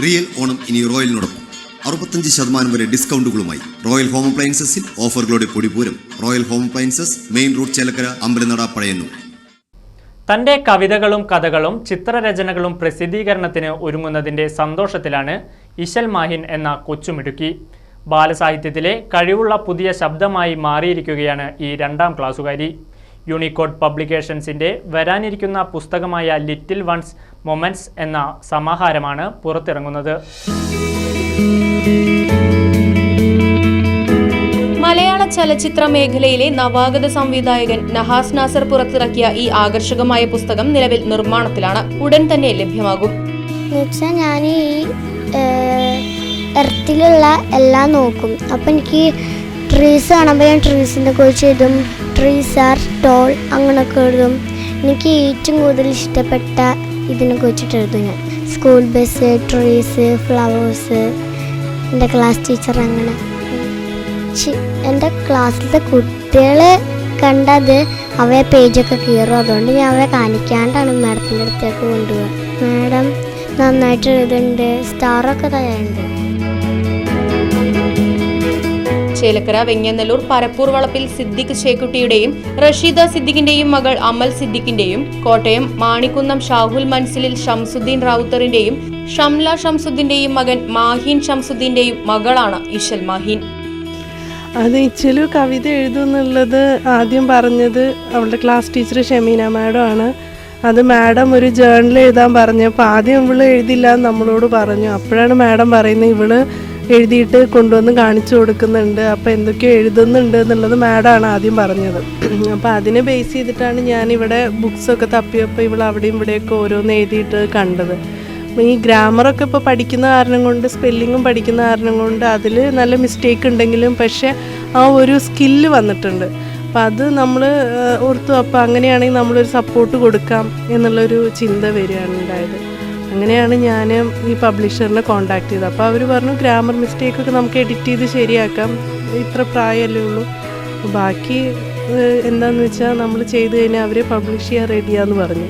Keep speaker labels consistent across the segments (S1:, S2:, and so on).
S1: Real Onam ഇനി റോയലിനോടൊപ്പം. അറുപത്തഞ്ച് ശതമാനം വരെ ഡിസ്കൗണ്ടുകളുമായി റോയൽ ഹോം അപ്ലയൻസസിൽ ഓഫറുകളുടെ പൊടിപൂരം royal home appliances main road Chelakkara Ambalanada Pazhayannur.
S2: തന്റെ കവിതകളും കഥകളും ചിത്രരചനകളും പ്രസിദ്ധീകരണത്തിന് ഒരുങ്ങുന്നതിന്റെ സന്തോഷത്തിലാണ് ഇശൽ മാഹിൻ എന്ന കൊച്ചുമിടുക്കി. ബാലസാഹിത്യത്തിലെ കഴിവുള്ള പുതിയ ശബ്ദമായി മാറിയിരിക്കുകയാണ് ഈ രണ്ടാം ക്ലാസ്സുകാരി. യൂണിക്കോഡ് പബ്ലിക്കേഷൻസിന്റെ വരാനിരിക്കുന്ന പുസ്തകമായ ലിറ്റിൽ വൺസ് മൊമെൻസ് എന്ന സമാഹാരമാണ് പുറത്തിറങ്ങുന്നത്.
S3: മലയാള ചലച്ചിത്ര മേഖലയിലെ നവാഗത സംവിധായകൻ നഹാസ് നാസർ പുറത്തിറക്കിയ ഈ ആകർഷകമായ പുസ്തകം നിലവിൽ നിർമ്മാണത്തിലാണ് ഉടൻ തന്നെ ലഭ്യമാകും.
S4: ഞാൻ ഈ എർത്തിലുള്ള എല്ലാം നോക്കും. അപ്പം എനിക്ക് ട്രീസ് കാണുമ്പോൾ ഞാൻ ട്രീസിനെ കുറിച്ച് എഴുതും. ട്രീസ് ആർ ടോൾ അങ്ങനെയൊക്കെ എഴുതും. എനിക്ക് ഏറ്റവും കൂടുതൽ ഇഷ്ടപ്പെട്ട ഇതിനെ കുറിച്ചിട്ട് എഴുതും ഞാൻ. സ്കൂൾ ബസ് ട്രീസ് ഫ്ലവേഴ്സ് എന്റെ ക്ലാസ് ടീച്ചർ അങ്ങനെ. എന്റെ ക്ലാസ്സിലത്തെ കുട്ടികൾ കണ്ടത് അവയെ പേജൊക്കെ കീറും. അതുകൊണ്ട് ഞാൻ അവയെ കാണിക്കാണ്ടാണ് മാഡത്തിന്റെ അടുത്തേക്ക് കൊണ്ടുപോകുക മാഡം നന്നായിട്ട് എഴുതുന്നുണ്ട്. സ്റ്റാറൊക്കെ തയ്യാറുണ്ട്.
S3: ചേലക്കര വെങ്ങന്നല്ലൂർ പരപ്പൂർ വളപ്പിൽ സിദ്ദിഖ് ചേക്കുട്ടിയുടെയും റഷീദ സിദ്ദിഖിന്റെയും മകൾ അമൽ സിദ്ദിഖിന്റെയും കോട്ടയം മാണിക്കുന്നം ഷാഹുൽ മൻസിലിൽ ഷംസുദ്ദീൻ റാവുത്തറിന്റെയും ഷംല ഷംസുദ്ദീന്റെയും മകൻ മാഹീൻ ഷംസുദ്ദീന്റെയും മകളാണ് ഇഷൽ മാഹീൻ.
S5: അത് ഇച്ചലു കവിത എഴുതുന്നുള്ളത് ആദ്യം പറഞ്ഞത് അവളുടെ ക്ലാസ് ടീച്ചർ ഷമീന മാഡം ആണ്. അത് മാഡം ഒരു ജേർണൽ എഴുതാൻ പറഞ്ഞു പറഞ്ഞപ്പോൾ ആദ്യം ഇവൾ എഴുതില്ല എന്ന് നമ്മളോട് പറഞ്ഞു. അപ്പോഴാണ് മാഡം പറയുന്നത് ഇവൾ എഴുതിയിട്ട് കൊണ്ടുവന്ന് കാണിച്ചു കൊടുക്കുന്നുണ്ട്. അപ്പോൾ എന്തൊക്കെയോ എഴുതുന്നുണ്ട് എന്നുള്ളത് മാഡാണ് ആദ്യം പറഞ്ഞത്. അപ്പോൾ അതിനെ ബേസ് ചെയ്തിട്ടാണ് ഞാൻ ഇവിടെ ബുക്സൊക്കെ തപ്പിയപ്പോൾ ഇവൾ അവിടെയും ഇവിടെയൊക്കെ ഓരോന്ന് എഴുതിയിട്ട് കണ്ടത്. ഈ ഗ്രാമറൊക്കെ ഇപ്പോൾ പഠിക്കുന്ന കാരണം കൊണ്ട് സ്പെല്ലിങ്ങും പഠിക്കുന്ന കാരണം കൊണ്ട് അതിൽ നല്ല മിസ്റ്റേക്ക് ഉണ്ടെങ്കിലും പക്ഷേ ആ ഒരു സ്കില്ല് വന്നിട്ടുണ്ട്. അപ്പം അത് നമ്മൾ ഓർത്തു. അപ്പോൾ അങ്ങനെയാണെങ്കിൽ നമ്മളൊരു സപ്പോർട്ട് കൊടുക്കാം എന്നുള്ളൊരു ചിന്ത വരികയാണ് ഉണ്ടായത്. അങ്ങനെയാണ് ഞാൻ ഈ പബ്ലിഷറിനെ കോണ്ടാക്ട് ചെയ്തത്. അപ്പോൾ അവർ പറഞ്ഞു ഗ്രാമർ മിസ്റ്റേക്കൊക്കെ നമുക്ക് എഡിറ്റ് ചെയ്ത് ശരിയാക്കാം. ഇത്ര പ്രായമല്ലേ ഉള്ളൂ. ബാക്കി എന്താണെന്ന് വെച്ചാൽ നമ്മൾ ചെയ്ത് കഴിഞ്ഞാൽ അവർ പബ്ലിഷ് ചെയ്യാൻ റെഡിയാന്ന് പറഞ്ഞു.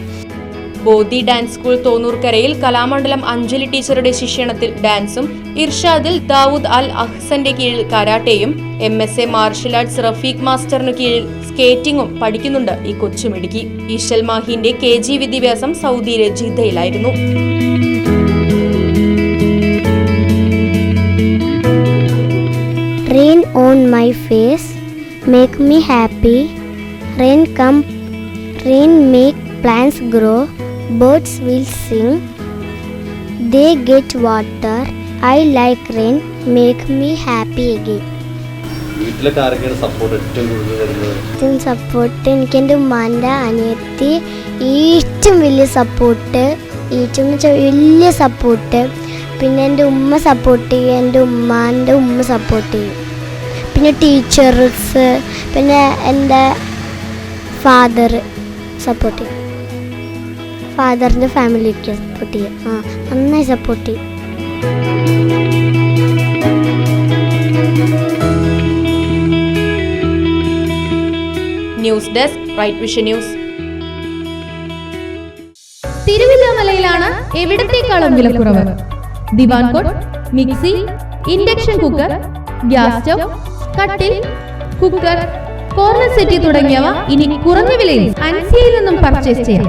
S3: ബോധി ഡാൻസ് സ്കൂൾ തോന്നൂർക്കരയിൽ കലാമണ്ഡലം അഞ്ജലി ടീച്ചറുടെ ശിക്ഷണത്തിൽ ഡാൻസും ഇർഷാദിൽ ദാവൂദ് അൽ അഹ്സന്റെ കീഴിൽ കരാട്ടയും M S A martial arts Rafeeq മാസ്റ്ററിനു കീഴിൽ സ്കേറ്റിംഗും പഠിക്കുന്നുണ്ട് ഈ കൊച്ചുമിടുക്കി ഈശൽ മാഹിന്റെ കെ ജി വിദ്യാഭ്യാസം സൗദിയിലെ ജിദ്ദയിലായിരുന്നു
S4: Rain on my face, make me happy. Rain come, rain make plants grow. Birds will sing. They get water. I like rain, make me happy again.
S6: വീട്ടിലൊക്കെ ആരൊക്കെയാണ് സപ്പോർട്ട് ഏറ്റവും കൂടുതൽ തരുന്നത്
S4: ഏറ്റവും സപ്പോർട്ട് എനിക്ക് എന്റെ ഉമ്മാന്റെ അനിയത്തി ഏറ്റവും വലിയ സപ്പോർട്ട് ഏറ്റവും വലിയ സപ്പോർട്ട് പിന്നെ എന്റെ ഉമ്മ സപ്പോർട്ട് ചെയ്യും എന്റെ ഉമ്മാന്റെ ഉമ്മ സപ്പോർട്ട് ചെയ്യും പിന്നെ ടീച്ചേഴ്സ് പിന്നെ എന്റെ ഫാദർ സപ്പോർട്ട് ചെയ്യും ഫാദറിന്റെ ഫാമിലിക്ക് സപ്പോർട്ട് ചെയ്യുക ആ നന്നായി സപ്പോർട്ട് ചെയ്യും.
S3: News desk right vision news.
S7: തിരുവില്ലാമലയിലാണ് എവിടത്തേക്കാളും വിലക്കുറവ്? Divan cot mixie induction cooker gas stove കട്ടിൽ കുക്കർ കോർണർ സെറ്റി തുടങ്ങിയവ ഇനി കുറഞ്ഞ വിലയിൽ അൻസിയിൽ നിന്നും പർച്ചേസ് ചെയ്യാം.